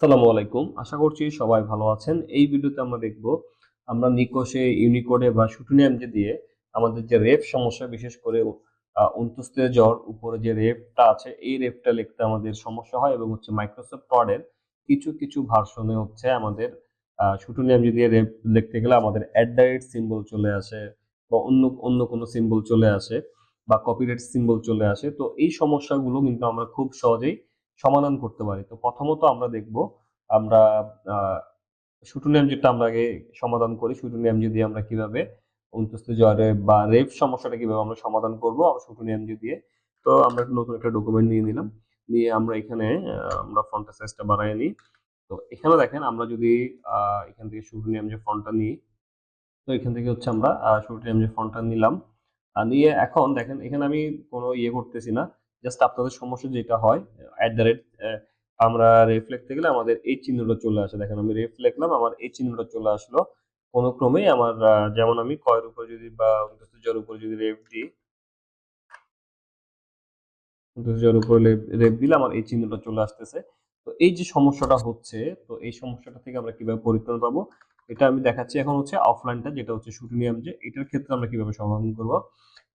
আসসালামু আলাইকুম। আশা করছি সবাই ভালো আছেন। এই ভিডিওতে আমরা দেখব, আমরা নিকোশে, ইউনিকোডে বা শুটুনিয়ামজে দিয়ে আমাদের যে রেফ সমস্যা, বিশেষ করে উন্তস্তে জ্বর, উপরে যে রেফটা আছে, এই রেফটা লিখতে আমাদের সমস্যা হয় এবং হচ্ছে মাইক্রোসফট ওয়ার্ডের কিছু কিছু ভার্সনে হচ্ছে আমাদের শুটুনিয়ামজে দিয়ে রেফ লিখতে গেলে আমাদের অ্যাট দ্য রেট সিম্বল চলে আসে বা অন্য অন্য কোনো সিম্বল চলে আসে বা কপিরাইট সিম্বল চলে আসে। তো এই সমস্যাগুলো কিন্তু আমরা খুব সহজেই সমাধান করতে পারি। তো প্রথমত আমরা দেখব, আমরা শুটুনিয়াম যেটা আমরা আগে সমাধান করি। শুটুনিয়াম যদি আমরা কীভাবে অন্তস্থ জ্বরে বা রেফ সমস্যাটা কীভাবে আমরা সমাধান করব করব শুটুনিয়াম দিয়ে। তো আমরা নতুন একটা ডকুমেন্ট নিয়ে নিলাম। নিয়ে আমরা এখানে আমরা ফন্টের সাইজটা বাড়াই নিই। তো এখানে দেখেন আমরা যদি এখান থেকে শুটুনিয়াম যে ফন্টটা নিই, তো এখান থেকে হচ্ছে আমরা শুটুনিয়াম যে ফন্টটা নিলাম। আর নিয়ে এখন দেখেন, এখানে আমি কোনো ইয়ে করতেছি না। জাস্ট আপনাদের সমস্যা যেটা হয় অ্যাট দ্য রেট আমরা রেফ লিখতে গেলে আমাদের এই চিহ্নটা চলে আসে। দেখেন আমি রেফ লিখলাম, আমার এই চিহ্নটা চলে আসলো। কোনো ক্রমেই আমার যেমন আমি কয়ের উপর যদি বা জ্বর উপর যদি রেফ দিই জ্বর উপর রেফ দিলে আমার এই চিহ্নটা চলে আসতেছে। তো এই যে সমস্যাটা হচ্ছে, তো এই সমস্যাটা থেকে আমরা কীভাবে পরিত্রাণ পাবো, এটা আমি দেখাচ্ছি এখন হচ্ছে অফলাইনটা যেটা হচ্ছে শুটিনিয়াম যে, এটার ক্ষেত্রে আমরা কীভাবে সমাধান করব।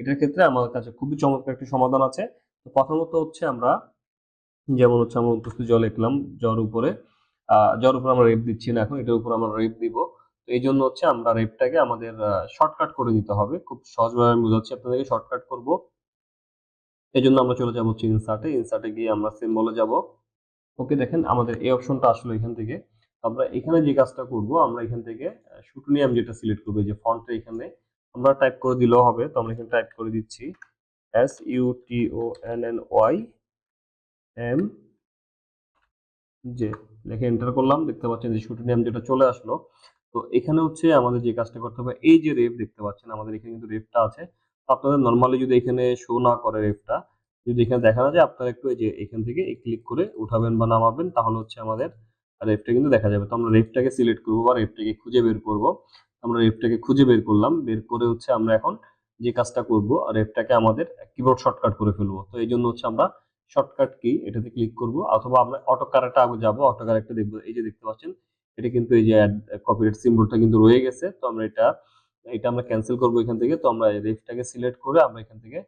এটার ক্ষেত্রে আমার কাছে খুবই চমৎকার একটি সমাধান আছে। তো প্রথমত হচ্ছে আমরা যেমন হচ্ছে আমরা অন্তস্থ জল লিখলাম জ্বর উপরে জ্বর উপরে আমরা রেপ দিচ্ছি না এখন, এটার উপর আমরা রেপ দিব। তো এই জন্য হচ্ছে আমরা রেপটাকে আমাদের শর্টকাট করে নিতে হবে। খুব সহজভাবে আমি বোঝাচ্ছি আপনাদেরকে শর্টকাট করব। এই জন্য আমরা চলে যাব হচ্ছে ইনসার্টে ইনসার্টে গিয়ে আমরা সিম্বলে যাব। ওকে দেখেন আমাদের এই অপশনটা আসলো এখান থেকে। আমরা এখানে যে কাজটা করব, আমরা এখান থেকে শুটুনিয়াম যেটা সিলেক্ট করব, যে ফন্টটা এখানে আমরা টাইপ করে দিলেও হবে। তো আমরা এখানে টাইপ করে দিচ্ছি। S U T O N N Y M J লিখে এন্টার করলাম, দেখতে পাচ্ছেন যে শুটিং নেম যেটা চলে আসলো। তো এখানে হচ্ছে আমাদের যে কাজটা করতে হবে, এই যে রেফ দেখতে পাচ্ছেন, আমাদের এখানে কিন্তু রেফটা আছে। আপনাদের নর্মালি যদি এখানে শো না করে রেফটা যদি এখানে দেখানো যায়, আপনারা একটু এই যে এখান থেকে ক্লিক করে উঠাবেন বা নামাবেন, তাহলে হচ্ছে আমাদের রেফটা কিন্তু দেখা যাবে। তো আমরা রেফটাকে সিলেক্ট করব বা রেফটাকে খুঁজে বের করব। আমরা রেফটাকে খুঁজে বের করলাম, বের করে হচ্ছে আমরা এখন যে কাজটা করব আর রেফটাকে আমাদের কিবোর্ড শর্টকাট করে ফেলব। তো এই জন্য হচ্ছে আমরা শর্টকাট কি এটাতে ক্লিক করব অথবা আমরা অটো কারেক্টে আগে যাব অটো কারেক্টে দেখব। এই যে দেখতে পাচ্ছেন, এটা কিন্তু এই যে কপিরাইট সিম্বলটা কিন্তু রয়ে গেছে। তো আমরা এটা এটা আমরা ক্যান্সেল করব এখান থেকে। তো আমরা রেফটাকে সিলেক্ট করে আমরা এখান থেকে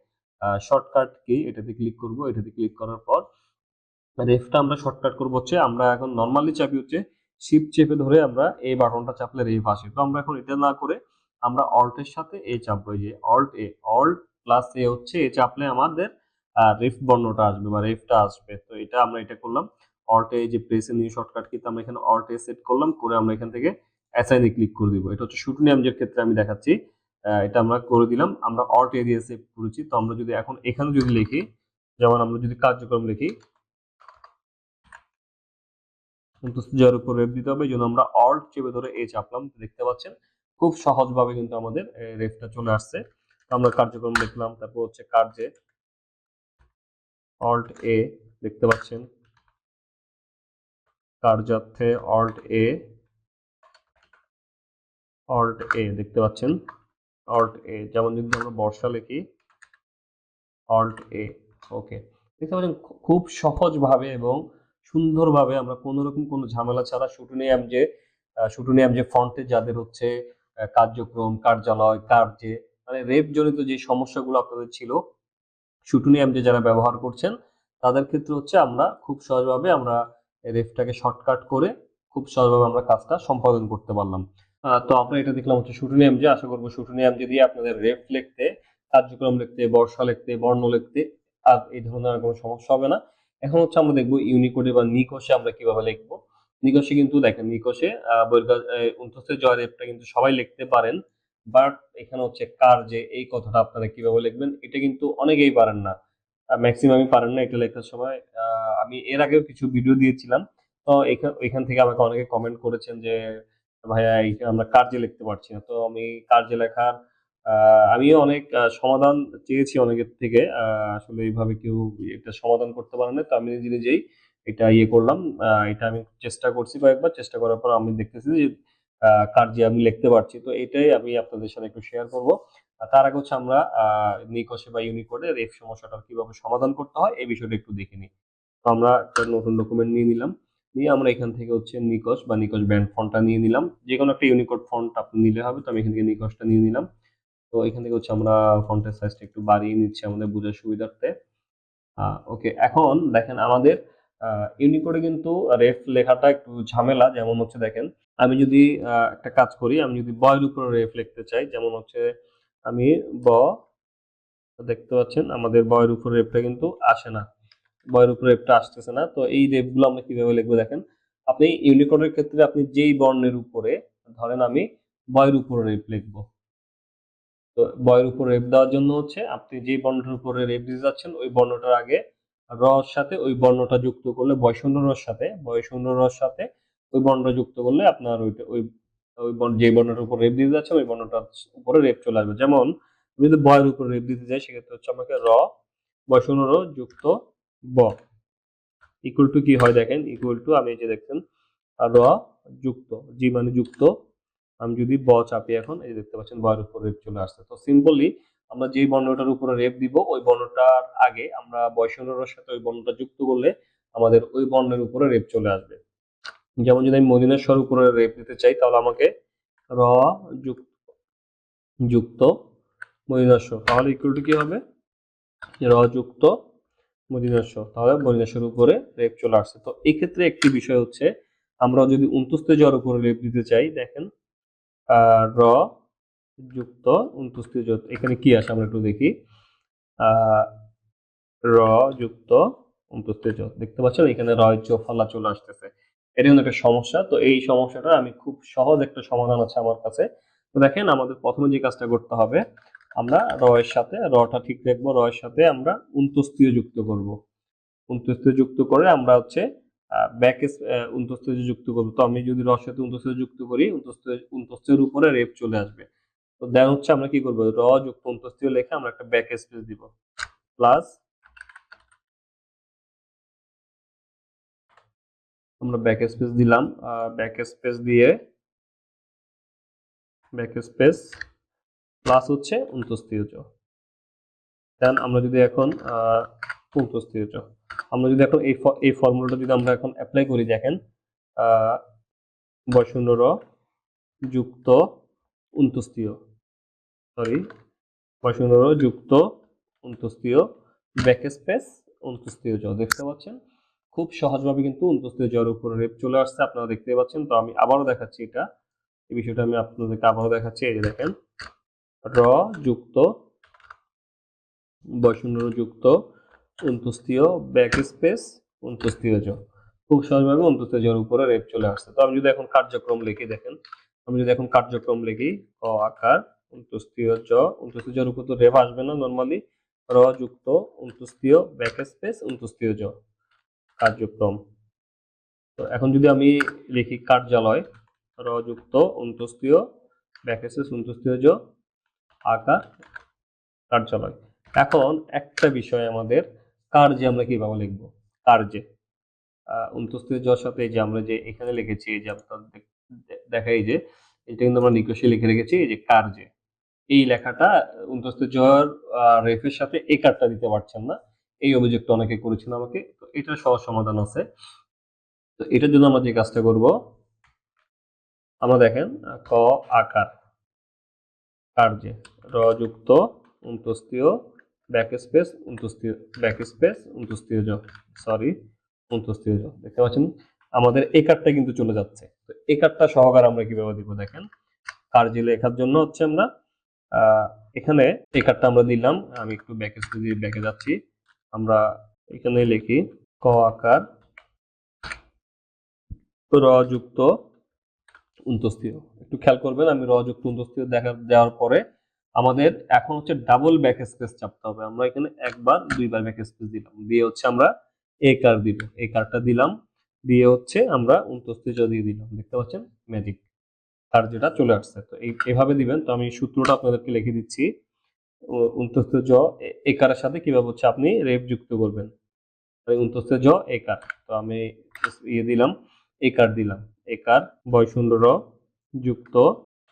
শর্টকাট কি এটাতে ক্লিক করব। এটাতে ক্লিক করার পর রেফটা আমরা শর্টকাট করব হচ্ছে, আমরা এখন নর্মালি চাপি হচ্ছে শিপ চেপে ধরে আমরা এই বাটনটা চাপলে রেফ আসে। তো আমরা এখন এটা না করে আমরা অল্টের সাথে এ চাপবো যে alt A alt plus A হচ্ছে এ চাপলে আমাদের রেফ বর্ণটা আসবে বা রেফটা আসবে। তো এটা আমরা এটা করলাম। অল্ট যে প্রেসে নিয়ে শর্টকাট কিন্তু আমরা এখানে অল্ট এ সেট করলাম, করে আমরা এখান থেকে অ্যাসাইনে ক্লিক করে দিব। এটা হচ্ছে শুটনিয়ামজের ক্ষেত্রে আমি দেখাচ্ছি। এটা আমরা করে দিলাম। আমরা অল্ট এ দিয়ে সেভ করেছি। তো আমরা যদি এখন এখানে যদি লিখি, যেমন আমরা যদি কার্যক্রম লিখি যার উপর রেফ দিতে হবে, এই জন্য আমরা অল্ট চেপে ধরে এ চাপলাম। দেখতে পাচ্ছেন খুব সহজভাবে কিন্তু আমাদের রেফটা চলে আসছে। আমরা কার্যক্রম দেখলাম, তারপর হচ্ছে কার্যে অল্ট এ দেখতে পাচ্ছেন। কার্যার্থে অল্ট এ অল্ট এ দেখতে পাচ্ছেন। অল্ট এ যেমন যদি আমরা বর্ষা লিখি অল্ট এ ওকে দেখতে পাচ্ছেন খুব সহজভাবে এবং সুন্দরভাবে আমরা কোনো রকম কোনো ঝামেলা ছাড়া শুটুনিয়াম যে শুটুনিয়াম যে ফন্টে যাদের হচ্ছে কার্যক্রম, কার্যালয়, কার্যে মানে রেপ জনিত যে সমস্যাগুলো আপনাদের ছিল শুটুনিয়াম যে যারা ব্যবহার করছেন, তাদের ক্ষেত্রে হচ্ছে আমরা খুব সহজভাবে আমরা রেপটাকে শর্টকাট করে খুব সহজভাবে আমরা কাজটা সম্পাদন করতে পারলাম। তো আমরা এটা দেখলাম হচ্ছে শুটুনিয়াম যে আশা করব শুটুনিয়াম যে দিয়ে আপনাদের রেফ লিখতে, কার্যক্রম লিখতে, বর্ষা লিখতে, বর্ণ লিখতে আর এই ধরনের কোনো সমস্যা হবে না। এখন হচ্ছে আমরা দেখব ইউনিকোডে বা নিকোষে আমরা কীভাবে লিখব। নিকোষে কিন্তু দেখেন নিকোষে উনত্রিশের জয় রেপটা কিন্তু সবাই লিখতে পারেন। বাট এখানে হচ্ছে কার যে, এই কথাটা আপনারা কীভাবে লিখবেন, এটা কিন্তু অনেকেই পারেন না। ম্যাক্সিমামই পারেন না এটা লেখার সময়। আমি এর আগেও কিছু ভিডিও দিয়েছিলাম। তো এখান থেকে আমাকে অনেকে কমেন্ট করেছেন যে, ভাইয়া আমরা কার্যে লিখতে পারছি না? তো আমি কার্যে লেখার আমিও অনেক সমাধান চেয়েছি অনেকের থেকে। আসলে এইভাবে কেউ এটা সমাধান করতে পারে না। তো আমি নিজে নিজেই এটা ইয়ে করলাম এটা আমি চেষ্টা করছি কয়েকবার, চেষ্টা করার পর আমি দেখতেছি যে কার্যে আমি লিখতে পারছি। তো এটাই আমি আপনাদের সাথে একটু শেয়ার করব। তার আগে হচ্ছে আমরা নিকোশে বা ইউনিকোডে রেফ সমস্যাটা কীভাবে সমাধান করতে হয় এই বিষয়টা একটু দেখে নিই। তো আমরা একটা নতুন ডকুমেন্ট নিয়ে নিলাম। নিয়ে আমরা এখান থেকে হচ্ছে নিকশ বা নিকশ ব্যান্ড ফন্টটা নিয়ে নিলাম। যে কোনো একটা ইউনিকোড ফন্ট আপনি নিলে হবে, তো আমি এখান থেকে নিকশটা নিয়ে নিলাম। তো এখান থেকে হচ্ছে আমরা ফন্টের সাইজটা একটু বাড়িয়ে নিচ্ছি আমাদের বোঝার সুবিধার্থে। ওকে এখন দেখেন আমাদের ইউনিকোডে কিন্তু রেফ লেখাটা একটু ঝামেলা, যেমন হচ্ছে দেখেন, আমি যদি একটা কাজ করি, আমি যদি বয়ের উপরে রেফ লিখতে চাই, যেমন হচ্ছে আমি ব, দেখতে পাচ্ছেন, আমাদের বয়ের উপরে রেফটা কিন্তু আসে না বয়ের উপরে রেফটা আসতেছে না, তো এই রেফগুলো আমরা কীভাবে লিখব দেখেন, আপনি ইউনিকোডের ক্ষেত্রে আপনি যেই বর্ণের উপরে, ধরেন আমি বয়ের উপরে রেফ লিখব, তো বয়ের উপর রেফ দেওয়ার জন্য হচ্ছে, আপনি যে বর্ণটার উপরে রেফ দিতে যাচ্ছেন, ওই বর্ণটার আগে রর সাথে ওই বর্ণটা যুক্ত করলে বয়শূন্য রর সাথে বয়শূন্য রর সাথে ওই বর্ণটা যুক্ত করলে আপনার ওইটা ওই ওই যে বর্ণটার উপর রেপ দিতে যাচ্ছেন ওই বর্ণটার উপরে রেপ চলে আসবে। যেমন আমি যদি বয়ের উপর রেপ দিতে যাই, সেক্ষেত্রে হচ্ছে আমাকে র বয়শূন্য র যুক্ত ব। ইকুয়াল টু কি হয় দেখেন? ইকুয়াল টু আমি এই যে দেখছেন, র যুক্ত, জি মানে যুক্ত। আমি যদি ব চাপি এখন, এই দেখতে পাচ্ছেন, বয়ের উপর রেপ চলে আসছে। তো সিম্পলি আমরা যেই বর্ণটার উপরে রেপ দিব, ওই বর্ণটার আগে আমরা বয়সনের সাথে ওই বর্ণটা যুক্ত করলে আমাদের ওই বর্ণের উপরে রেপ চলে আসবে। যেমন যদি আমি মদিনাস্বর উপরে রেপ দিতে চাই, তাহলে আমাকে র যুক্ত যুক্ত মদিনাস্বর তাহলে ইকুয়াল টু কি হবে? র যুক্ত মদিনাস্বর তাহলে মদিনাস্বর উপরে রেপ চলে আসছে। তো এই ক্ষেত্রে একটি বিষয় হচ্ছে, আমরা যদি উনতুস্তে জ্বর উপরে রেপ দিতে চাই, দেখেন র যুক্ত উনতুস্তি যত এখানে কি আসে আমরা একটু দেখি। র যুক্ত উনতুস্তি যত দেখতে পাচ্ছেন এখানে র ফলা চলে আসতেছে। এটা কিন্তু একটা সমস্যা। তো এই সমস্যাটা আমি খুব সহজ একটা সমাধান আছে আমার কাছে। তো দেখেন আমাদের প্রথমে যে কাজটা করতে হবে, আমরা র এর সাথে, রটা ঠিক রাখব র এর সাথে আমরা উনতুস্তিও যুক্ত করব। উনতুস্তিও যুক্ত করে আমরা হচ্ছে ব্যাক উনতুস্তিও যুক্ত করব। তো আমি যদি রর সাথে উনতুস্তিও যুক্ত করি উনতুস্তি উনতুস্তির উপরে রেপ চলে আসবে। তো দেন হচ্ছে আমরা কি করব? র যুক্ত অন্তস্থীয় লেখে আমরা একটা ব্যাক স্পেস দিব। প্লাস আমরা ব্যাক স্পেস দিলাম। ব্যাক স্পেস দিয়ে ব্যাক স্পেস প্লাস হচ্ছে অন্তস্থীয় দেন আমরা যদি এখন অন্তস্থীয় আমরা যদি এখন এই ফর্মুলাটা যদি আমরা এখন অ্যাপ্লাই করি দেখেন বয়শূন্য র যুক্ত অন্তস্থীয় সরি বয়শূন্য যুক্ত, অন্তস্থীয় ব্যাক স্পেস অন্তস্থীয় জ, দেখতে পাচ্ছেন? খুব সহজভাবে কিন্তু অন্তস্থীয় জ্বর উপরে রেপ চলে আসছে, আপনারা দেখতে পাচ্ছেন। তো আমি আবারও দেখাচ্ছি এটা। এই বিষয়টা আমি আপনাদেরকে আবারও দেখাচ্ছি, এই যে দেখেন। র, যুক্ত বয়শূন্য যুক্ত, অন্তস্থীয় ব্যাক স্পেস অন্তস্থীয় জ। খুব সহজভাবে অন্তস্থীয় জ্বর উপরে রেপ চলে আসছে। তো আমি যদি এখন কার্যক্রম লিখি, দেখেন। আমি যদি এখন কার্যক্রম লিখি, ক আকার অন্তস্থীয় জ অন্তস্থীয় জ্বর উপর তো রেপ আসবে না নর্মালি র যুক্ত অন্তস্থীয় ব্যাক স্পেস অন্তস্থীয় জ কার্যক্রম। তো এখন যদি আমি লিখি কার্যালয় র যুক্ত অন্তস্থীয় ব্যাকেসেস অন্তস্থীয় জ আকার কার্যালয়। এখন একটা বিষয় আমাদের কার্যে আমরা কীভাবে লিখব? কার্যে। আহ, অন্তস্থীয় জর সাথে যে আমরা যে এখানে লিখেছি যে আপনার দেখ- দে- দেখা এই যে এটা কিন্তু আমরা নিকষে লিখে রেখেছি এই যে কার্যে। এই লেখাটা অন্তস্থ জর রেফের সাথে এই কার্ডটা দিতে পারছেন না। এই অভিযোগটা অনেকে করেছেন আমাকে। তো এটার সহজ সমাধান আছে। তো এটার জন্য আমরা যে কাজটা করব, আমরা দেখেন, ক আকার, কার্যে, র যুক্ত, অন্তস্থীয় ব্যাক স্পেস অন্তস্থীয় ব্যাক স্পেস অন্তস্থীয় জ, সরি, অন্তস্থীয় জ। দেখতে পাচ্ছেন? আমাদের এই কার্ডটা কিন্তু চলে যাচ্ছে। তো এই কার্ডটা সহকার আমরা কীভাবে দিব দেখেন? কার্যে লেখার জন্য হচ্ছে আমরা এখানে এই কার্ডটা আমরা দিলাম আমি একটু ব্যাক দিয়ে ব্যাকে যাচ্ছি। আমরা এখানে লিখি ক আকার র যুক্ত উন্তস্থীয় একটু খেয়াল করবেন, আমি র যুক্ত উন্তস্থীয় দেখা দেওয়ার পরে আমাদের এখন হচ্ছে ডাবল ব্যাক স্পেস চাপতে হবে। আমরা এখানে একবার, দুইবার ব্যাক স্পেস দিলাম। দিয়ে হচ্ছে আমরা এ কার দিব। এই কারটা দিলাম। দিয়ে হচ্ছে আমরা উন্তস্থীয় দিয়ে দিলাম। দেখতে পাচ্ছেন? ম্যাজিক কার যেটা চলে আসছে। তো এই, এভাবে দিবেন। তো আমি সূত্রটা আপনাদেরকে লিখে দিচ্ছি। উন্তস্থ জ একারের সাথে কীভাবে হচ্ছে আপনি রেপ যুক্ত করবেন? উন্তস্থ জ, একার। তো আমি ইয়ে দিলাম, একার দিলাম। একার বয়শূন্য র যুক্ত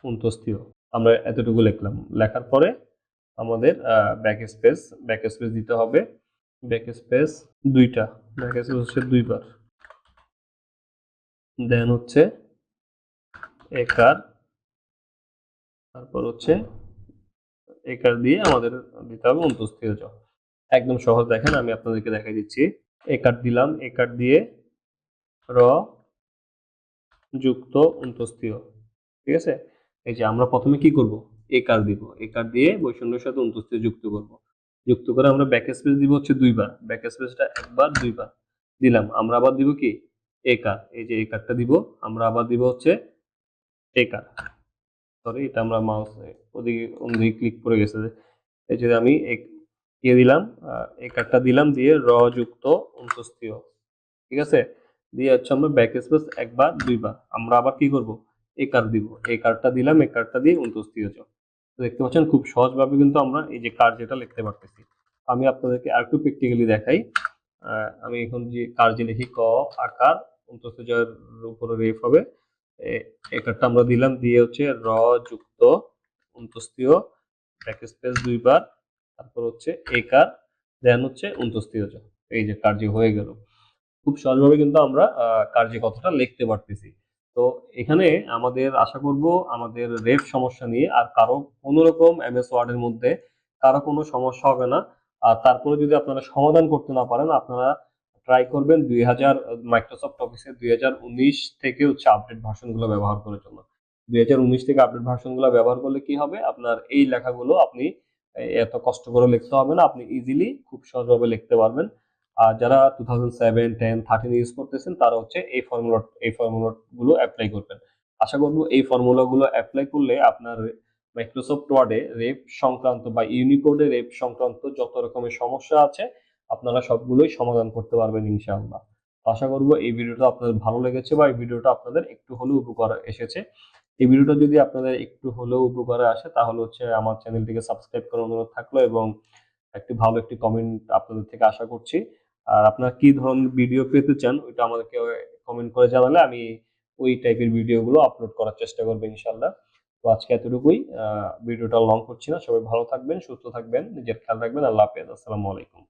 উন্তস্থীয়। আমরা এতটুকু লিখলাম। লেখার পরে আমাদের ব্যাক স্পেস ব্যাক স্পেস দিতে হবে। ব্যাক স্পেস দুইটা। ব্যাক স্পেস হচ্ছে দুইবার। দেন হচ্ছে একার, তারপর হচ্ছে একার দিয়ে আমাদের দিতে হবে অন্তস্থীয় জ। একদম সহজ দেখেন, আমি আপনাদেরকে দেখাই দিচ্ছি। একার দিলাম, একার দিয়ে র যুক্ত অন্তস্থীয় ঠিক আছে? এই যে আমরা প্রথমে কি করব? একার দিব, একার দিয়ে বৈষণ্যের সাথে অন্তস্থীয় যুক্ত করব। যুক্ত করে আমরা ব্যাক স্পেস দিব হচ্ছে দুইবার ব্যাক স্পেসটা একবার, দুইবার। দিলাম, আমরা আবার দিব কি? একার, এই যে একারটা দিব, আমরা আবার দিব হচ্ছে একার সরি এটা আমরা মাউস ওদিকে অন্যদিকে ক্লিক করে গেছে এই যে আমি দিয়ে দিলাম আহ, একারটা দিলাম দিয়ে র যুক্ত অন্তস্থীয়। ঠিক আছে? দিয়ে হচ্ছে আমরা ব্যাক স্পেস একবার দুইবার আমরা আবার কি করব? এই কার দিব। এই কার্ডটা দিলাম এই কার্ডটা দিয়ে অন্তস্থীয় তো দেখতে পাচ্ছেন খুব সহজভাবে কিন্তু আমরা এই যে কার্ড যেটা লিখতে পারতেছি। আমি আপনাদেরকে আরেকটু প্র্যাকটিক্যালি দেখাই। আমি এখন যে কার্যে লিখি ক আকার অন্তস্থের উপরে রেফ হবে এ- কার্ডটা আমরা দিলাম। দিয়ে হচ্ছে র যুক্ত অন্তস্থীয় ব্যাক দুইবার, তারপর হচ্ছে এই কার দেন হচ্ছে অন্তস্থীয় চ এই যে কার্য হয়ে গেল। খুব সহজভাবে কিন্তু আমরা কার্যে কথাটা লিখতে পারতেছি। তো এখানে আমাদের আশা করব আমাদের রেফ সমস্যা নিয়ে আর কারও কোনো রকম এমএস ওয়ার্ডের মধ্যে কারও কোনো সমস্যা হবে না। আর তারপরে যদি আপনারা সমাধান করতে না পারেন, আপনারা ট্রাই করবেন দুই হাজার মাইক্রোসফট অফিসে দুই হাজার উনিশ থেকে হচ্ছে আপডেট ভার্সনগুলো ব্যবহার করার জন্য। দুই হাজার উনিশ থেকে আপডেট ভার্সনগুলো ব্যবহার করলে কি হবে? আপনার এই লেখাগুলো আপনি এত কষ্ট করে লিখতে হবে না, আপনি ইজিলি খুব সহজভাবে লিখতে পারবেন। আর যারা two thousand seven ten thirteen use করতেছেন, তারা হচ্ছে এই ফর্মুলা এই ফর্মুলাগুলো অ্যাপ্লাই করবেন। আশা করব এই ফর্মুলাগুলো অ্যাপ্লাই করলে আপনার মাইক্রোসফট ওয়ার্ডে রেপ সংক্রান্ত বা ইউনিকোডে রেপ সংক্রান্ত যত রকমের সমস্যা আছে আপনারা সবগুলোই সমাধান করতে পারবেন ইনশাআল্লাহ। আশা করব এই ভিডিওটা আপনাদের ভালো লেগেছে বা এই ভিডিওটা আপনাদের একটু হলেও উপকার এসেছে। এই ভিডিওটা যদি আপনাদের একটু হলেও উপকারে আসে, তাহলে হচ্ছে আমার চ্যানেলটিকে সাবস্ক্রাইব করার অনুরোধ থাকল এবং একটি ভালো একটি কমেন্ট আপনাদের থেকে আশা করছি। আর আপনারা কি ধরনের ভিডিও পেতে চান, ওইটা আমাদেরকে কমেন্ট করে জানালে আমি ওই টাইপের ভিডিওগুলো আপলোড করার চেষ্টা করব ইনশাল্লাহ তো আজকে এতটুকুই ভিডিওটা লং করছি না। সবাই ভালো থাকবেন, সুস্থ থাকবেন, নিজের খেয়াল রাখবেন। আল্লাহ হাফেজ। আসসালামু আলাইকুম।